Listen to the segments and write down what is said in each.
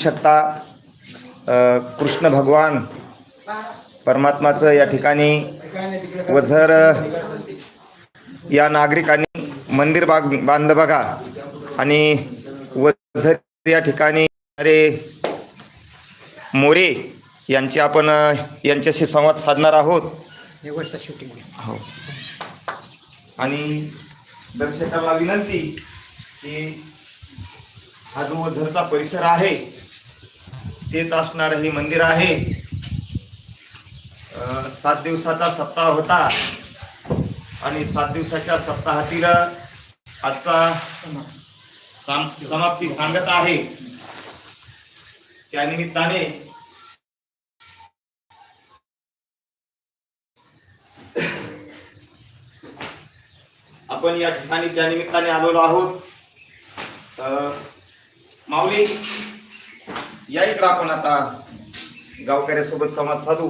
शकता कृष्ण भगवान परमात्माचं या ठिकाणी वझर या नागरिकांनी मंदिर बाग बांधलं बघा. आणि वझर या ठिकाणी अरे मोरे यांची आपण यांच्याशी संवाद साधणार आहोत. हो आणि दर्शकाला विनंती की हा जो वझरचा परिसर आहे तेच असणार हे मंदिर आहे. सात दिवसाचा सप्ताह होता. आणि सात दिवसाच्या सप्ताहातील आजचा समाप्ती सांगत आहे. त्या निमित्ताने आपण या ठिकाणी त्यानिमित्ताने आलेलो आहोत. माऊली या इकडं आपण आता गावकऱ्यासोबत संवाद साधू.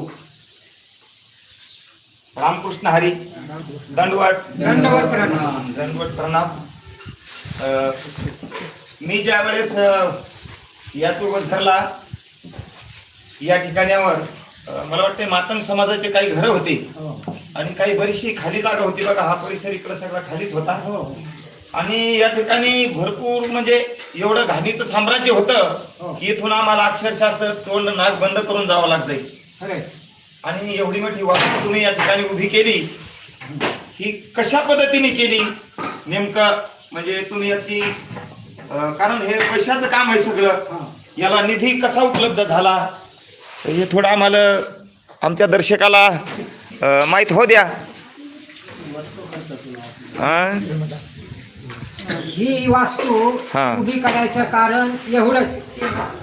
रामकृष्ण हरी दंडवट दंडवत प्रणाम. दंडवट प्रणाम. मी ज्या वेळेस या धरला या ठिकाण्यावर मला वाटते मातंग समाजाचे काही घरं होते आणि काही बरीचशी खाली जागा होती बघा हा परिसर इकडं सगळा खालीच होता. आणि या ठिकाणी भरपूर म्हणजे एवढं घाणीचं साम्राज्य होतं की इथून आम्हाला अक्षरशः असं तोंड नाक बंद करून जावं लाग जाईल आणि एवढी मोठी वास्तू तुम्ही या ठिकाणी उभी केली ही कशा पद्धतीने केली? नेमकं म्हणजे तुम्ही याची कारण हे पैशाचं काम आहे सगळं. याला निधी कसा उपलब्ध झाला? हे थोडं आम्हाला आमच्या दर्शकाला माहीत हो द्या. हा? वास्तू हा. उभी करायचं कारण एवढंच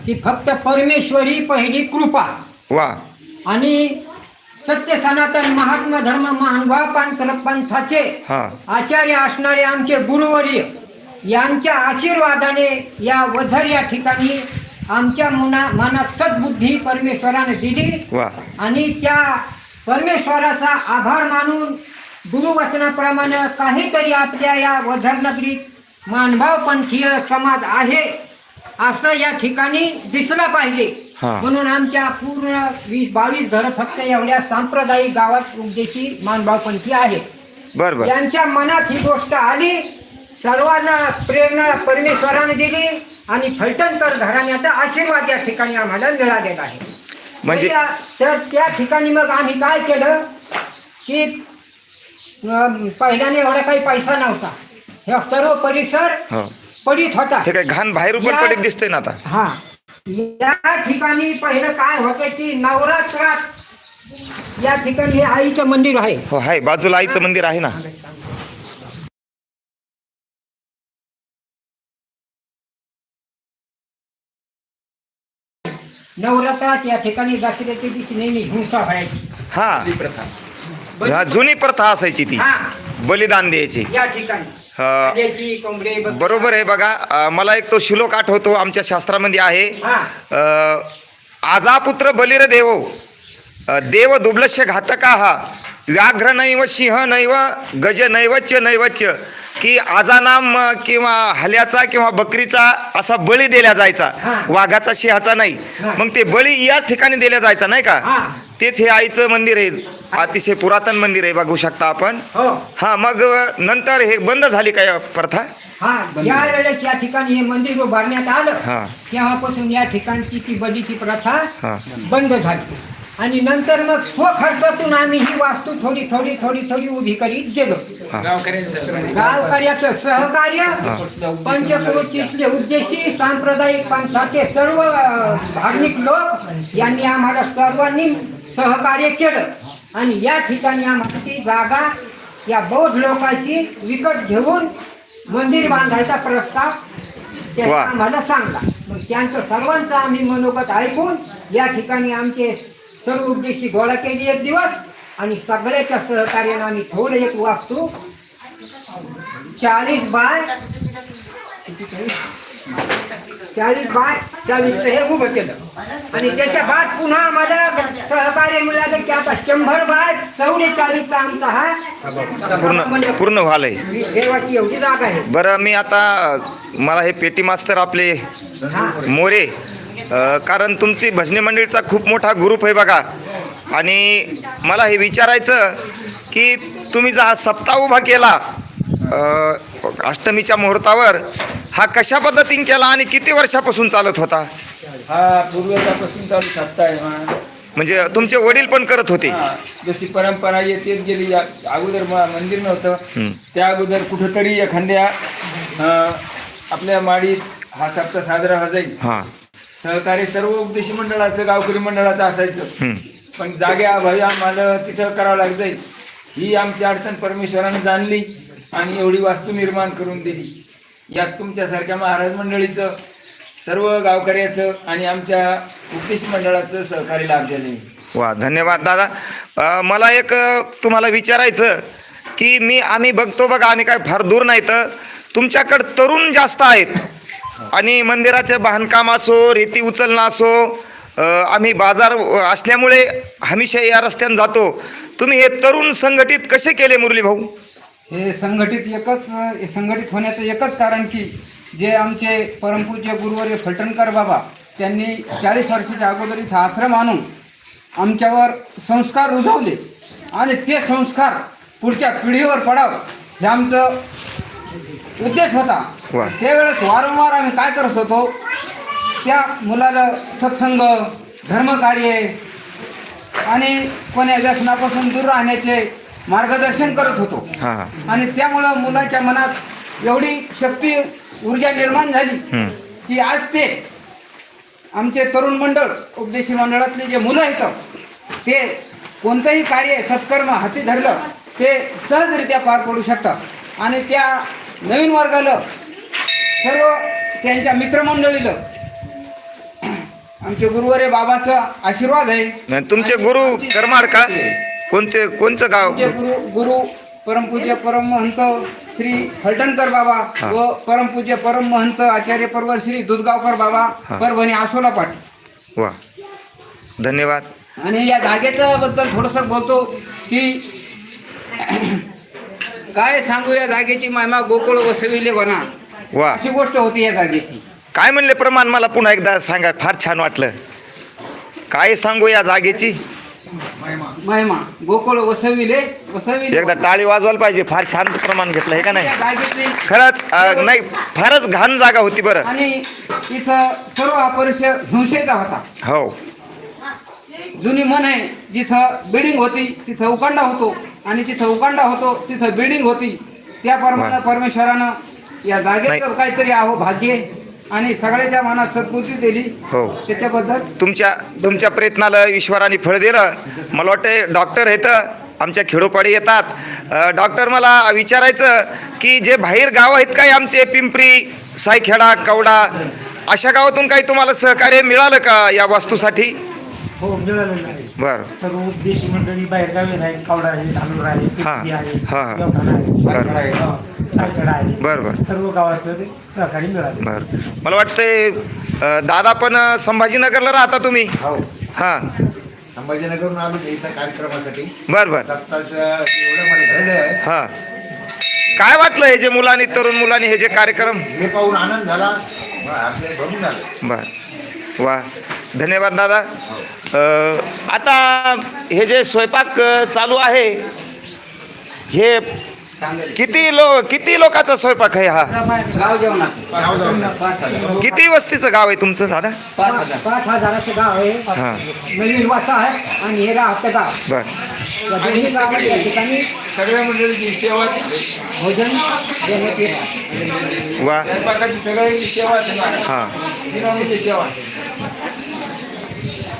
की फक्त परमेश्वरी पहिली कृपा वा आणि सत्य सनातन महात्मा धर्म महानुभाव पंथ पंथाचे हा आचार्य असणारे आमचे गुरुवर्य यांच्या आशीर्वादाने या वझर या ठिकाणी आमच्या मना मनात सद्बुद्धी परमेश्वराने दिली वा आणि त्या परमेश्वराचा आभार मानून गुरुवचनाप्रमाणे काहीतरी आपल्या या वधर मानभाव पंथीय समाज आहे असं या ठिकाणी दिसलं पाहिजे. हा. म्हणून आमच्या पूर्ण वीस बावीस घर फक्त एवढ्या सांप्रदायिक गावात उद्देशी मानभाव पंथी आहे. बर बर. यांच्या मनात ही गोष्ट आली सर्वांना प्रेरणा परमेश्वराने दिली आणि फलटणकर घराण्याचा आशीर्वाद या ठिकाणी आम्हाला मिळालेला आहे. म्हणजे त्या- तर त्या ठिकाणी मग आम्ही काय केलं की अं, पहिल्याने एवढा काही पैसा नव्हता. हे सर्व परिसर हो. पडीत होता. हे काय घाण बाहेर पण या- पडत दिसतंय ना आता? हा. या ठिकाणी पहिलं काय होतं की नवरात्रात या ठिकाणी हे आईचं मंदिर आहे. हो हाय बाजूला आईचं मंदिर आहे ना? नवरात्रात या ठिकाणी दसऱ्याच्या दिवशी नेहमी हिंसा व्हायची. हा. हा, जुनी प्रथा असायची ती. हा. बलिदान द्यायची. या ठिकाणी. बरोबर आहे बघा. मला एक तो श्लोक आठवतो आमच्या शास्त्रामध्ये आहे. हा. आजापुत्र बलिर देव देव दुर्लक्ष घातका हा व्याघ्र नैव सिंह नैव गज नैवच्च नैवच्च की आजानाम किंवा हल्याचा किंवा बकरीचा असा बळी दिला जायचा. वाघाचा सिंहाचा नाही. मग ते बळी याच ठिकाणी दिला जायचा नाही का. तेच हे आईचं मंदिर आहे. अतिशय पुरातन मंदिर आहे बघू शकता आपण. हो. हा मग नंतर हे बंद झाली काय प्रथा? हा ज्या वेळेस या ठिकाणी हे मंदिर उभारण्यात हा. आलं तेव्हापासून या ठिकाणची ती बलीची प्रथा. बंद झाली. आणि नंतर मग स्वखर्चातून आम्ही ही वास्तू थोडी थोडी थोडी थोडी उभी करीत गेलो. हा. गावकऱ्याचं सहकार्य. पंचक्रोशीतले उद्देशी सांप्रदायिक पंथाचे सर्व अ, धार्मिक लोक यांनी आम्हाला सर्वांनी सहकार्य केलं. आणि या ठिकाणी आम्हाला ती जागा या बौद्ध लोकांची विकत घेऊन मंदिर बांधायचा प्रस्ताव त्यांनी. आम्हाला सांगला. मग त्यांचं सर्वांचं आम्ही मनोगत ऐकून या ठिकाणी आमचे सर्व उद्देशी गोळा केली एक दिवस. आणि सगळ्याच्या सहकार्याने आम्ही थोडं एक वास्तू. चाळीस बाय चाळीस बाय चाळीस हे उभं केलं आणि त्याच्या बाद पुन्हा आम्हाला सहकार्य मिळालं की आता शंभर बाय चौवेचाळीसचा आमचा हा पूर्ण पूर्ण व्हालंय. देवाची एवढी जागा आहे. बरं मी आता मला हे पेटी मास्तर आपले मोरे कारण तुमची भजनी मंडळीचा खूप मोठा ग्रुप आहे बघा. आणि मला हे विचारायचं की तुम्ही जो हा सप्ताह उभा केला अष्टमीच्या मुहूर्तावर हा कशा पद्धतीने केला आणि किती वर्षापासून चालत होता? हा पूर्वजापासून चालू सप्ताह आहे हा. म्हणजे तुमचे वडील पण करत होते. हा, जशी परंपरा येत येत गेली या- अगोदर म- मंदिर नव्हतं. हं. त्या अगोदर कुठंतरी एखाद्या अं, आपल्या माडीत हा सप्ताह साजरा व्हा जाईल. हां. सहकारी सर्व उपदेशी मंडळाचं गावकरी मंडळाचं असायचं. हं. पण जाग्या अभावी आम्हाला तिथं करावं लाग जाईल. ही आमची अडचण परमेश्वरानं जाणली आणि एवढी वास्तू निर्माण करून दिली. यात तुमच्यासारख्या महाराज मंडळीचं सर्व गावकऱ्याचं आणि आमच्या उपदेशी मंडळाचं सहकार्य लाभलेलं आहे. वा धन्यवाद दादा. अ, मला एक अ, तुम्हाला विचारायचं की मी आम्ही बघतो बघा आम्ही काय फार दूर नाही तर तुमच्याकडं तरुण जास्त आहेत. आणि मंदिराचे बांधकाम असो रेती उचलणं असो अ, आम्ही बाजार अ, असल्यामुळे हमेशा या रस्त्याने जातो. तुम्ही हे तरुण संघटित कसे केले मुरली भाऊ हे संघटित एकच संघटित होण्याचं एकच कारण की जे आमचे परमपूज्य गुरुवर्य फलटणकर बाबा त्यांनी चाळीस वर्षाच्या अगोदर इथं आश्रम आणून आमच्यावर संस्कार रुजवले. आणि ते संस्कार पुढच्या पिढीवर पडावं हे आमचं उद्देश होता. त्यावेळेस वारंवार आम्ही काय करत होतो? त्या मुलाला सत्संग धर्मकार्य आणि कोण्या व्यसनापासून दूर राहण्याचे मार्गदर्शन करत होतो. हां. आणि त्यामुळं मुलाच्या मनात एवढी शक्ती ऊर्जा निर्माण झाली. की आज ते आमचे तरुण मंडळ उपदेशी मंडळातले जे मुलं आहेत ते कोणतंही कार्य सत्कर्म हाती धरलं ते सहजरित्या पार पडू शकतात. आणि त्या नवीन वर्गाला सर्व त्यांच्या मित्रमंडळीला आमचे गुरुवारे बाबाचा आशीर्वाद आहे. तुमचे आणि गुरु आमची- करमाड का? कोणते कोणचं गाव? आमचे गुरु गुरु परमपूज्य परमहंत श्री फलटणकर बाबा हा. व परमपूज्य परमहंत आचार्य परवर श्री दुधगावकर बाबा हा. परभणी आसोला पाटील. वा. धन्यवाद. आणि या जागेच्या बद्दल थोडंसं बोलतो की काय सांगू या जागेची महिमा गोकुळ वसविले वना वा. अशी गोष्ट होती या जागेची. काय म्हणले प्रमाण मला पुन्हा एकदा सांगा फार छान वाटलं. काय सांगू या जागेची? महिमा गोकुळ वसविले वसविले. एकदा टाळी वाजवायला पाहिजे फार छान प्रमाण घेतलं हे का नाही? जागेतली खरंच अं, नाही फारच घाण जागा होती बरं. आणि इथं सर्व हा परिसर हिंसेचा होता. हो. जुनी मन आहे जिथं बिल्डिंग होती तिथं उकांडा होतो. आणि जिथं उकांडा होतो तिथं बिल्डिंग होती. त्याप्रमाणे वा. परमेश्वरानं या जागेचं. काहीतरी आहो भाग्य आणि सगळ्याच्या मनात सद्बुद्धी दिली. हो. त्याच्याबद्दल तुमच्या तुमच्या प्रयत्नाला ईश्वराने फळ दिलं. मला वाटते डॉक्टर आहेत आमच्या खेडोपाडी येतात. डॉक्टर मला विचारायचं की जे बाहेर गाव आहेत काय आमचे? पिंपरी सायखेडा कवडा अशा गावातून काही तुम्हाला सहकार्य मिळालं का या वास्तूसाठी? हो मिळालेलं आहे. बरं. सर्व उपदेशी मंडळी बाहेर गावी आहे कावडा आहे धानूर आहे हा. आहे हा, हा. आहे बरं. आहे हो, सायकडा आहे. बरं, बरं. सर्व गावाचं ते सहकार्य मिळालं. बरं. मला वाटतंय अं, दादा पण अं, संभाजीनगरला राहता तुम्ही? हो. हां. संभाजीनगरहून आलो ते इथं कार्यक्रमासाठी. बरं बरं. सत्ताचं एवढं मला घडलं आहे. हां. काय वाटलं हे जे मुलांनी तरुण मुलांनी हे जे कार्यक्रम? हे पाहून आनंद झाला. मग आपल्याला भरून झालं बर. वा. धन्यवाद दादा. आता हे जे स्वयंपाक चालू आहे हे किती लो किती लोकांचा स्वयंपाक आहे हा? गाव जेवणाचं किती वस्तीचं गाव आहे तुमचं दादा? पाच हजार पाच हजाराचं गाव आहे हां. नवीन वाचा आहे आणि हे राहतं गाव बर. सगळ्या मंडळीची सेवा भोजन वा. सगळ्यांची सेवा हां. सेवा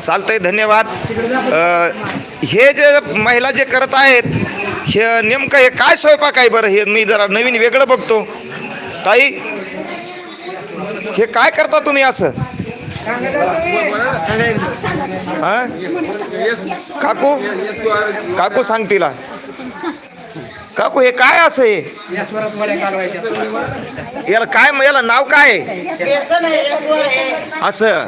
चालतंय धन्यवाद. हे जे महिला जे करत आहेत हे नेमकं हे काय स्वयंपाक आहे बरं? हे मी जरा नवीन वेगळं बघतो. ताई हे काय करता तुम्ही असं? हा? काकू? काकू सांगतील काकू हे काय असं याला काय मग याला नाव काय? असं.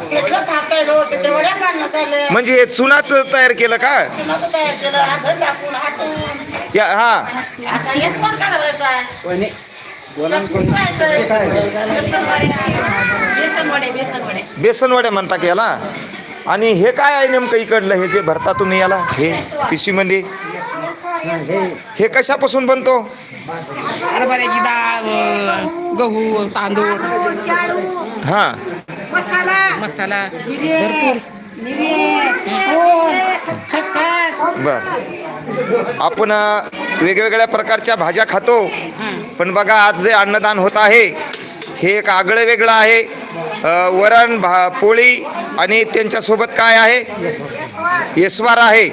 म्हणजे हे चुनाच तयार केलं का? या हा. बेसनवड्या म्हणता की याला? आणि हे काय आहे नेमकं इकडलं? हे जे भरता तुम्ही याला? हे पिशवीमध्ये? हे कशापासून बनतो? हरभऱ्याची डाळ गहू तांदूळ. हां. मसाला. भरपूर. बर. आपण वेगवेगळ्या प्रकारच्या भाज्या खातो. पण बघा आज जे अन्नदान होत आहे हे एक आगळं वेगळं आहे. वरण भा पोळी आणि त्यांच्यासोबत काय आहे? येसवार आहे.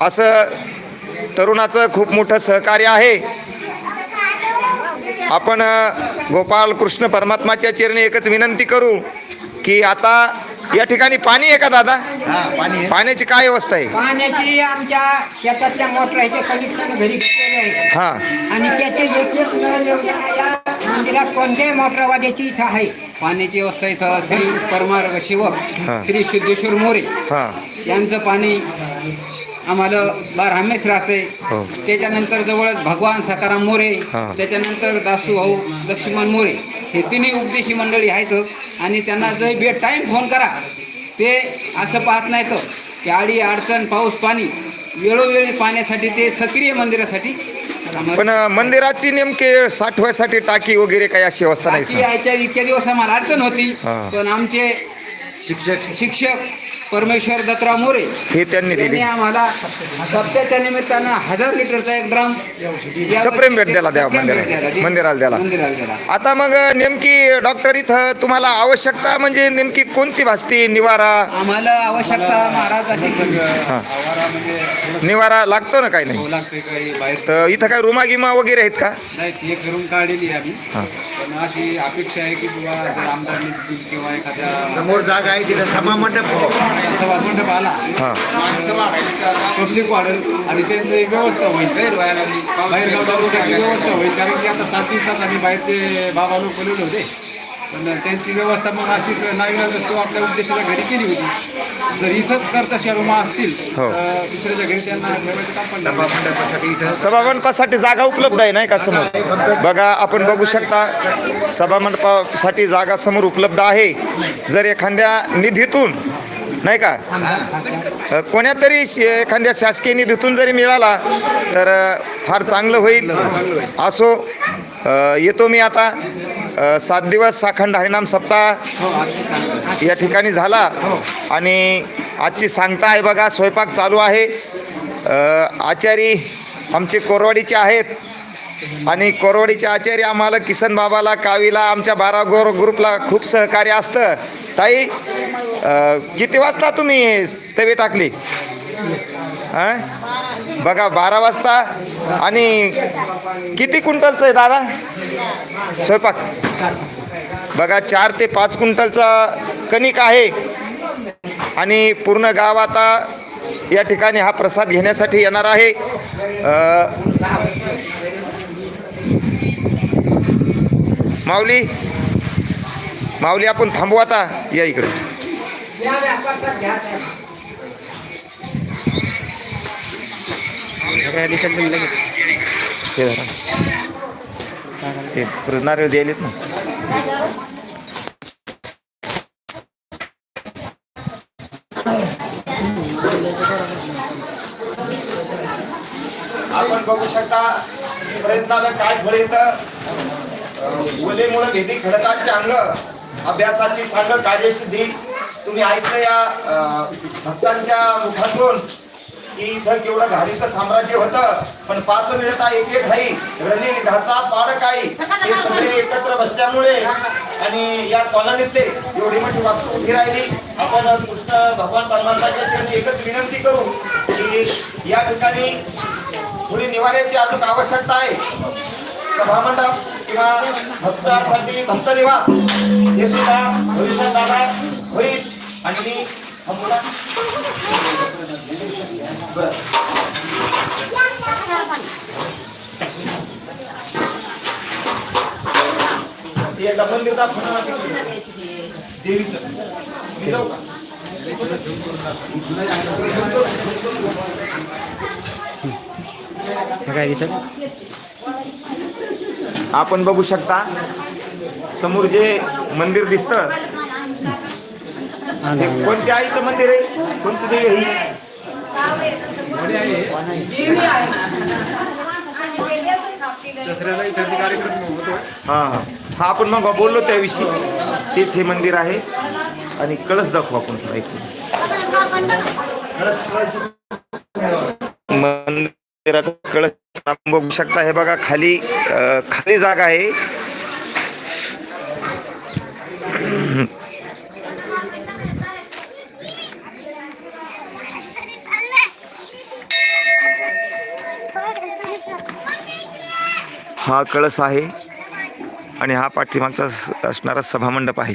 असं तरुणाचं खूप मोठं सहकार्य आहे. आपण गोपाल कृष्ण परमात्माच्या चरणी एकच विनंती करू की आता या ठिकाणी पाणी आहे का दादा? पाणी आहे. पाण्याची काय व्यवस्था आहे? पाण्याची आमच्या शेतातल्या मोटराचे कनेक्शन घरी आहे. हां. आणि त्याचे एक एक मंदिरात कोणत्याही मोटरवाड्याची इथं आहे. पाण्याची व्यवस्था इथं श्री परमार्ग शिवक हा. श्री सिद्धेश्वर मोरे हां. यांचं पाणी आम्हाला बार हमेश राहते. हो. त्याच्यानंतर जवळच भगवान सकाराम मोरे. हा. त्याच्यानंतर दासू भाऊ लक्ष्मण मोरे. हे तिन्ही उपदेशी मंडळी आहेत. आणि त्यांना जर बे टाईम फोन करा. ते असं पाहत नाहीत. की आडी अडचण पाऊस पाणी वेळोवेळी पाण्यासाठी ते सक्रिय मंदिरासाठी पण अ, मंदिराची नेमके साठवायसाठी टाकी वगैरे काही अशी व्यवस्था नाही बाकी सर याच्या इतक्या दिवस आम्हाला अडचण होती. हा. पण आमचे शिक्षक. शिक्षक परमेश्वर दत्तराव मोरे. हे त्यांनी दिली. त्यांनी आम्हाला सप्त्याच्या निमित्तानं हजार लिटरचा एक ड्राम सप्रेम भेट द्यायला द्या मंदिराला. मंदिराला द्याला. मंदिराला आता मग नेमकी डॉक्टर इथं तुम्हाला आवश्यकता म्हणजे नेमकी कोणती भासती? निवारा? आम्हाला आवश्यकता महाराज अशी. हां. निवारा लागतो ना काही नाही? लागते काही. बाहेर तर इथं काय रुमा गिमा वगैरे आहेत का? नाही एक करून काढलेली आहे आम्ही. पण अशी अपेक्षा आहे की बाबा जर आमदार निधी किंवा एखाद्या समोर जागा आहे तिथं सभा मंडप हो. सभा मंडप आला. हां. पब्लिक वाढेल आणि त्यांची व्यवस्था होईल. बाहेरगाव तालुक्याची व्यवस्था होईल. कारण की आता सात दिवसात आम्ही बाहेरचे बाबा लोक बोलवले होते. पण त्यांची व्यवस्था मग अशी नवीन असतो आपल्या उद्देशाच्या घरी केली होती. जर इथंच जर तशा रूमा असतील हो. तर दुसऱ्याच्या घरी त्यांना ठेवायचं काम पण सभा नाही. मंडपासाठी इथं सभामंडपासाठी जागा उपलब्ध आहे नाही का समोर? बघा आपण बघू शकता सभामंडपासाठी जागा समोर उपलब्ध आहे. जर एखाद्या निधीतून नाही का? अ, कोण्यातरी श- एखाद्या शासकीय निधीतून जरी मिळाला तर अ, फार चांगलं होईल. असो अ, येतो मी आता. सात दिवस साखंड हरिनाम सप्ताह या ठिकाणी झाला. आणि आजची सांगता आहे बघा स्वयंपाक चालू आहे. आचारी आमचे कोरवाडीचे आहेत. आणि कोरवाडीचे आचार्य आम्हाला किसन बाबाला कावीला आमच्या बारा गोर ग्रुपला खूप सहकार्य असतं. ताई किती वाजता तुम्ही तवी तवे टाकली? हां बघा बारा वाजता. आणि किती क्विंटलचं आहे दादा? स्वयंपाक? बघा चार ते पाच क्विंटलचा कणिक आहे. आणि पूर्ण गाव आता या ठिकाणी हा प्रसाद घेण्यासाठी येणार आहे. माऊली माऊली आपण थांबू आता. या इकडे साहेब. ते नारळ द्यायलेत ना. आपण बघू शकता प्रयत्नाला काय फळ येतं ओलेमुळं भेटी खडकाचे अंग. अभ्यासाची सांग कार्यसिद्धी. तुम्ही ऐकलं या भक्तांच्या मुखातून. की इथं केवढं घालीचं साम्राज्य होतं पण पाच मिळता एक एक हाई रणी ढाचा पाड काही हे सगळे एकत्र बसल्यामुळे आणि या कॉलनीतले एवढी मोठी वास्तू उभी राहिली. आपण कृष्ण भगवान परमात्माच्या चरणी एकच विनंती करू की या ठिकाणी थोडी निवाऱ्याची अजून आवश्यकता आहे. सभामंडप किंवा भक्तासाठी भक्त निवास हे सुद्धा भविष्यात दादा होईल. आणि मी थांबूया. मी जाऊ का? आपण बघू शकता समोर जे मंदिर दिसतं हे कोणत्या आईचं मंदिर आहे? कोणती देवी आहे ही? दसऱ्याला इथे कार्यक्रम होतो. हा हा. हा आपण मग बोललो त्याविषयी. तेच हे मंदिर आहे. आणि कळस दाखवू आपण एक मंदिराचा कळस आपण बघू शकता. हे बघा खाली खाली जागा आहे. हा कळस आहे आणि हा पाठीमागचा असणारा सभामंडप आहे.